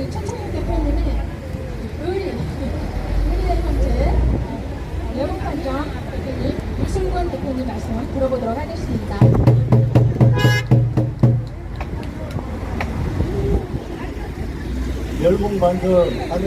우리 최창현 대표님의 의리, 의리의 형제, 여론판정 대표님, 이승권 대표님 말씀 들어보도록 하겠습니다. 열공반전하는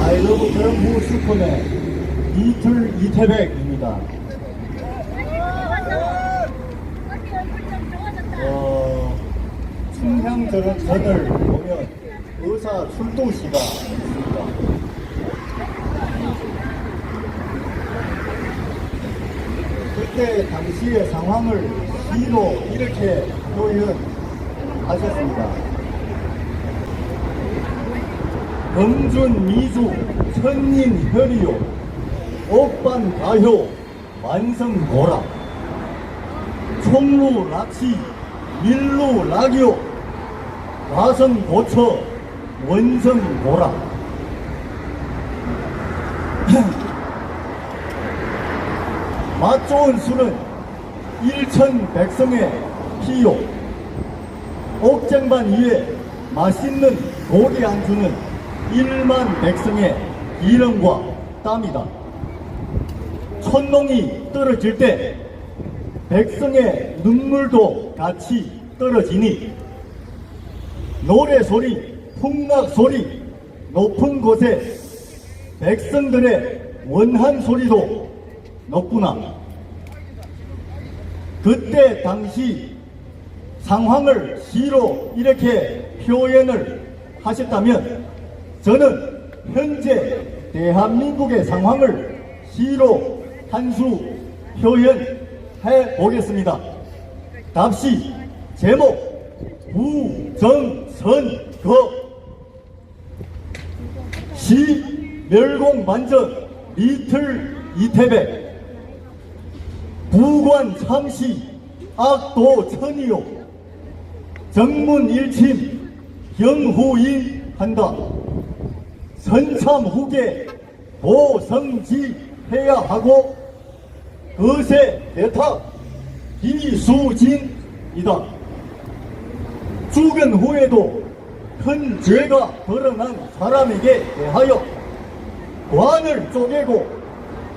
아이러브 정부 슈퍼맨 이틀 이태백입니다. 어, 충향전을 전을 보면 의사 출동시가 있습니다. 그때 당시의 상황을 시로 이렇게 표현하셨습니다. 금준 미주 천인 혈이요 옥반 가효 만성 고라 총루 락시 밀루 락요 가성 고처 원성 고라 맛 좋은 술은 일천 백성의 피요 옥쟁반 위에 맛있는 고기 안주는 일만 백성의 기름과 땀이다. 천농이 떨어질 때 백성의 눈물도 같이 떨어지니 노래 소리, 풍락 소리, 높은 곳에 백성들의 원한 소리도 높구나. 그때 당시 상황을 시로 이렇게 표현을 하셨다면 저는 현재 대한민국의 상황을 시로 한 수 표현해 보겠습니다. 답시 제목 부정선거. 시 멸공반전 리틀 이태백. 부관 참시 악도 천이요. 정문 일침 경후인 한다. 선참 후계 보성지 해야 하고 거세 대탁 이수진이다 죽은 후에도 큰 죄가 드러난 사람에게 대하여 관을 쪼개고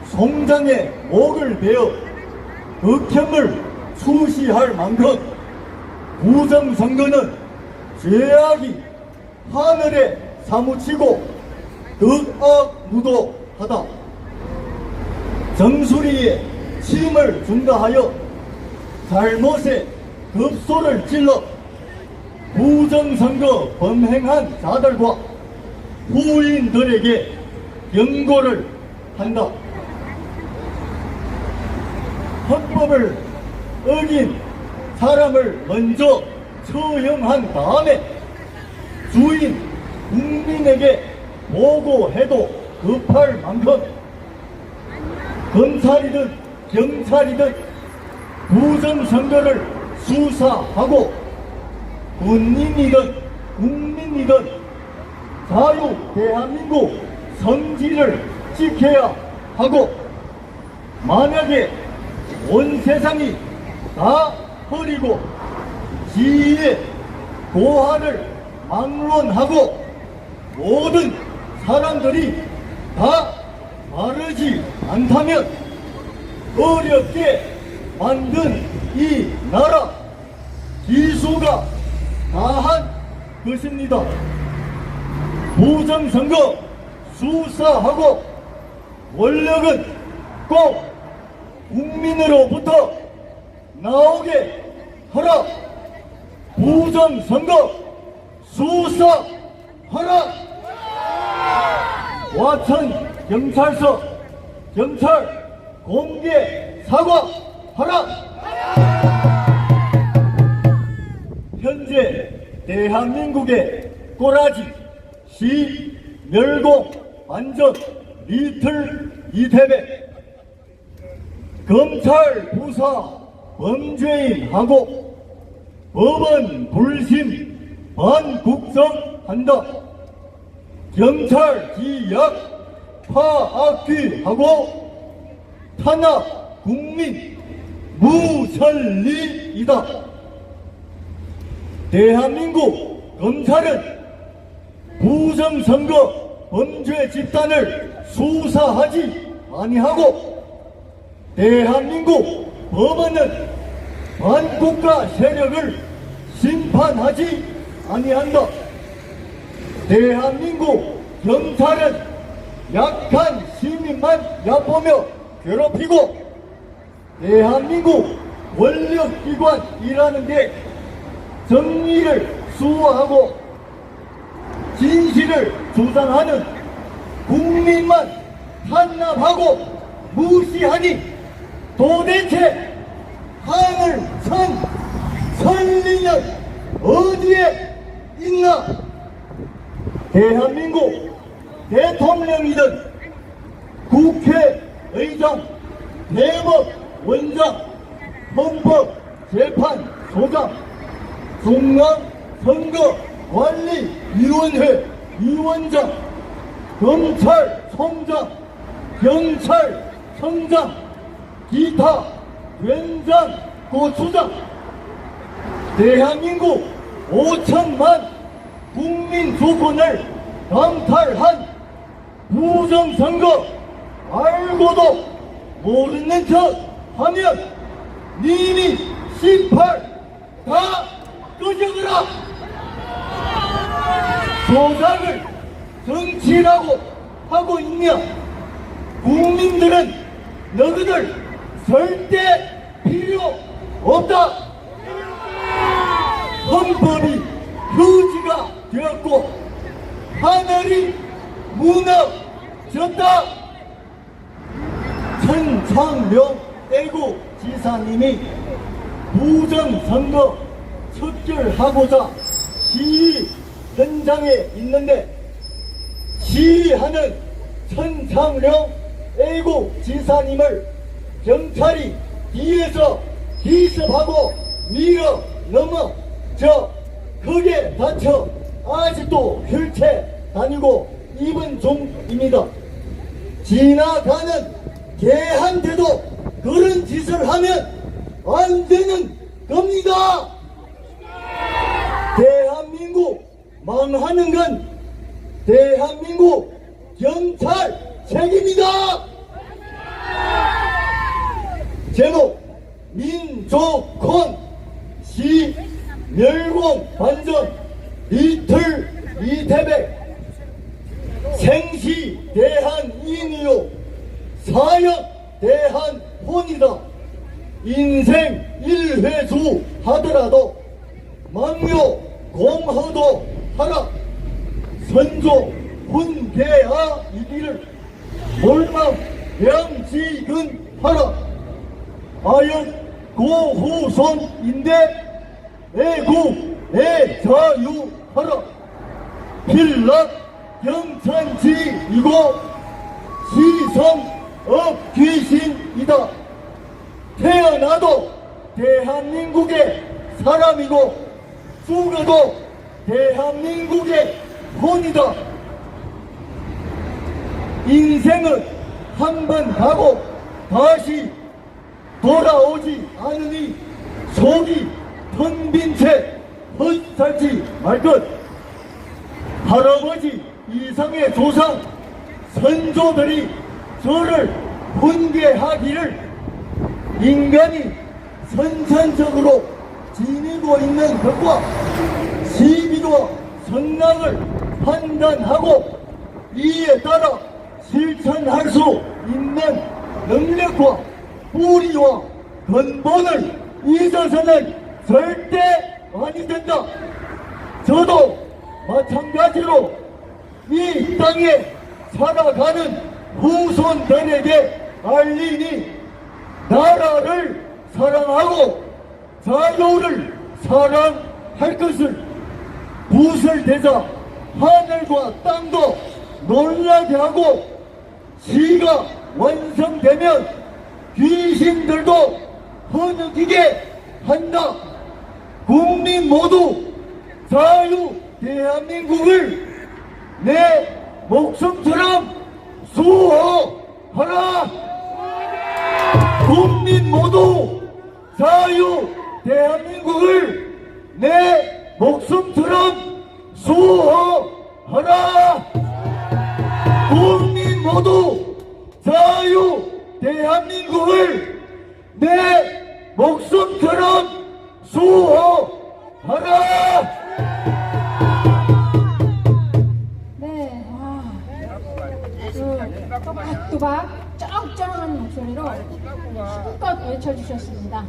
송장에 목을 베어 극형을 수시할 만큼 부정선거는 죄악이 하늘에 사무치고 극악무도하다. 정수리에 침을 준다 하여 잘못에 급소를 찔러 부정선거 범행한 자들과 후인들에게 경고를 한다. 헌법을 어긴 사람을 먼저 처형한 다음에 주인 국민에게 보고해도 급할 만큼 검찰이든 경찰이든 부정선거를 수사하고 군인이든 국민이든 자유 대한민국 성질을 지켜야 하고 만약에 온 세상이 다 버리고 지위의 고하를 막론하고 모든 사람들이 다 바르지 않다면 어렵게 만든 이 나라 기수가 다한 것입니다. 부정선거 수사하고 권력은 꼭 국민으로부터 나오게 하라. 부정선거 수사하라. 와천 경찰서 경찰 공개 사과하라. 현재 대한민국의 꼬라지 시 멸공 안전 리틀 이태백 검찰 부사 범죄인하고 법원 불심 반국정한다. 경찰 기약 파악귀하고 탄압 국민 무천리이다. 대한민국 검찰은 부정선거 범죄 집단을 수사하지 아니하고 대한민국 법원은 반국가 세력을 심판하지 아니한다. 대한민국 경찰은 약한 시민만 얕보며 괴롭히고 대한민국 권력기관이라는 게 정의를 수호하고 진실을 주장하는 국민만 탄압하고 무시하니 도대체 하늘 선 선리는 어디에 있나? 대한민국 대통령이든 국회의장, 대법원장, 헌법재판소장, 중앙선거 관리위원회 위원장, 검찰총장, 경찰 청장, 기타 현장 고추장, 대한민국 5천만 국민 주권을 강탈한 부정선거 알고도 모르는 척 하면 님이 18다 끄적으라 조작을 정치라고 하고 있냐 국민들은 너희들 절대 필요 없다. 헌법이 휴지가 되었고 하늘이 무너졌다. 천창룡 애국 지사님이 부정선거 척결하고자 시위 현장에 있는데 시위하는 천창룡 애국 지사님을 경찰이 뒤에서 기습하고 밀어 넘어 저 크게 다쳐 아직도 휠체 다니고 입은 중입니다. 지나가는 개한테도 그런 짓을 하면 안 되는 겁니다. 대한민국 망하는 건 대한민국 경찰 책임이다. 제목 민족콘 시 멸공 반전 이틀 이태백. 생시 대한 인이요. 사역 대한 혼이다. 인생 일회수 하더라도 망요 공허도 하라 선조 훈계하 이기를 몰망 명지근 하라 아연 고후손인데 애국 애자유 하라 필락 경천지 이고 시성 업귀신이다. 태어나도 대한민국의 사람이고 죽어도 대한민국의 혼이다. 인생은 한 번 가고 다시 돌아오지 않으니 속이 텅 빈 채 헛살지 말 것. 할아버지 이상의 조상 선조들이 저를 훈계하기를 인간이 선천적으로 지니고 있는 것과 시비와 선량을 판단하고 이에 따라 실천할 수 있는 능력과 뿌리와 근본을 잊어서는 절대 아니 된다. 저도 마찬가지로 이 땅에 살아가는 후손들에게 알리니 나라를 사랑하고 자유를 사랑할 것을 붓을 대자 하늘과 땅도 놀라게 하고 시가 완성되면 귀신들도 허느끼게 한다. 국민 모두 자유 대한민국을 내 목숨처럼 수호하라. 국민 모두 자유 대한민국을 내 목숨처럼 수호하라. 국민 모두 자유 대한민국을 내 목숨처럼 수호하라. 네, 와, 그, 아, 또박 쩌렁쩌렁한 목소리로 힘껏 외쳐주셨습니다.